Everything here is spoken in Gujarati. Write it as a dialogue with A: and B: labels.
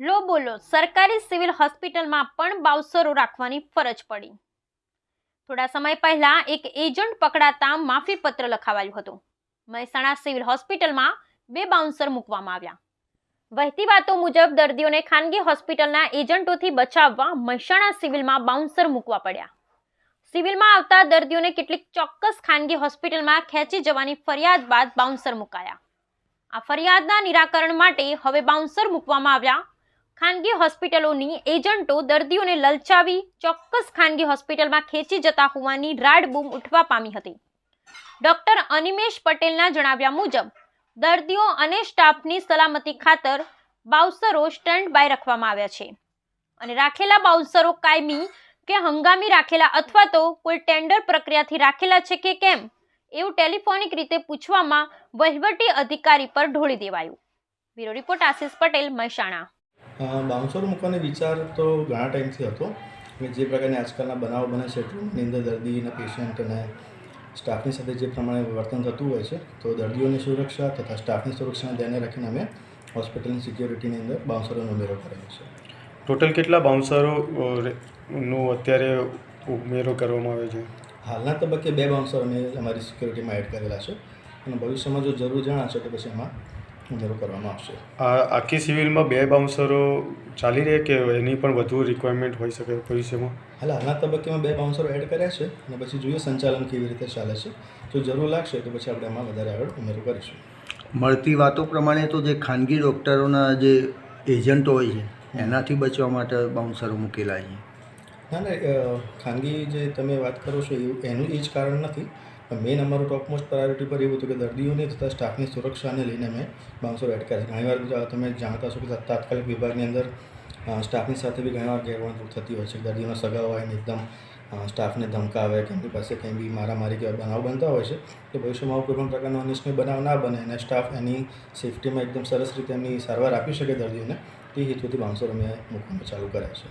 A: લો બોલો, સરકારી સિવિલ હોસ્પિટલમાં પણ બાઉસરો રાખવાની ફરજ પડી. થોડા સમય પહેલા એક એજન્ટ પકડાતા માફી પત્ર લખાવાયું હતું. મહેસાણા સિવિલ હોસ્પિટલમાં બે બાઉન્સર મૂકવામાં આવ્યા. વહેતી વાતો મુજબ દર્દીઓને ખાનગી હોસ્પિટલના એજન્ટોથી બચાવવા મહેસાણા સિવિલમાં બાઉન્સર મૂકવા પડ્યા. સિવિલમાં આવતા દર્દીઓને કેટલીક ચોક્કસ ખાનગી હોસ્પિટલમાં ખેંચી જવાની ફરિયાદ બાદ બાઉન્સર મુકાયા. આ ફરિયાદના નિરાકરણ માટે હવે બાઉન્સર મૂકવામાં આવ્યા ખાનગી હોસ્પિટલોની એજન્ટો દર્દીઓને લલચાવી ચોક્કસ ખાનગી હોસ્પિટલમાં ખેંચી જતા હોવાની રાડ બૂમ ઉઠવા પામી હતી. ડોક્ટર અનિમેશ પટેલના જણાવ્યા મુજબ, દર્દીઓ અને સ્ટાફની સલામતી ખાતર બાઉન્સરો સ્ટેન્ડ બાય રાખવામાં આવ્યા છે. અને રાખેલા બાઉન્સરો કાયમી કે હંગામી રાખેલા અથવા તો કોઈ ટેન્ડર પ્રક્રિયાથી રાખેલા છે કે કેમ, એવું ટેલિફોનિક રીતે પૂછવામાં વહીવટી અધિકારી પર ઢોળી દેવાયું. Bureau report Ashish Patel, Mehsana.
B: બાઉન્સરો મૂકવાનો વિચાર તો ઘણા ટાઈમથી હતો અને જે પ્રકારની આજકાલના બનાવો બને છે ટ્રુમની અંદર દર્દીના પેશન્ટ અને સ્ટાફની સાથે જે પ્રમાણે વર્તન થતું હોય છે તો દર્દીઓની સુરક્ષા તથા સ્ટાફની સુરક્ષાને ધ્યાને રાખીને અમે હોસ્પિટલની સિક્યોરિટીની અંદર બાઉન્સરોનો ઉમેરો કરેલો છે.
C: ટોટલ કેટલા બાઉન્સરો નો અત્યારે ઉમેરો કરવામાં આવે છે?
B: હાલના તબક્કે બે બાઉન્સર અમે અમારી સિક્યોરિટીમાં એડ કરેલા છે અને ભવિષ્યમાં જો જરૂર જણાશે તો પછી એમાં ઉમેરો કરવામાં આવશે.
C: આ આખી સિવિલમાં બે બાઉન્સરો ચાલી રહે કે એની પણ વધુ રિક્વાયરમેન્ટ હોઈ શકે ભવિષ્યમાં?
B: હાલ હાલના તબક્કેમાં બે બાઉન્સરો એડ કર્યા છે અને પછી જોઈએ સંચાલન કેવી રીતે ચાલે છે. જો જરૂર લાગશે તો પછી આપણે એમાં વધારે આગળ ઉમેરો કરીશું.
D: મળતી વાતો પ્રમાણે તો જે ખાનગી ડૉક્ટરોના જે એજન્ટો હોય છે એનાથી બચવા માટે બાઉન્સરો મૂકેલા છે.
B: ના ના ખાનગી જે તમે વાત કરો છો એવું એનું એ જ કારણ નથી. મેઇન અમારું ટોપમોસ્ટ પ્રાયોરિટી પર એવું હતું કે દર્દીઓની તથા સ્ટાફની સુરક્ષાને લઈને મેં બાઉન્સર એડ કર્યા છે. ઘણીવાર તમે જાણતા છો કે તાત્કાલિક વિભાગની અંદર સ્ટાફની સાથે બી ઘણીવાર ગેરવર્તણૂક થતી હોય છે. દર્દીઓના સગા હોય ને એકદમ સ્ટાફને ધમકાવે કે એમની પાસે કંઈ બી મારામારી કે બનાવ બનતા હોય છે, તો ભવિષ્યમાં કોઈ પણ પ્રકારનો અનિચ્છનીય બનાવ ના બને અને સ્ટાફ એની સેફટીમાં એકદમ સરસ રીતે એમની સારવાર આપી શકે દર્દીઓને, તે હેતુથી બાઉન્સર અમે મૂકવાનું ચાલુ કર્યા છે.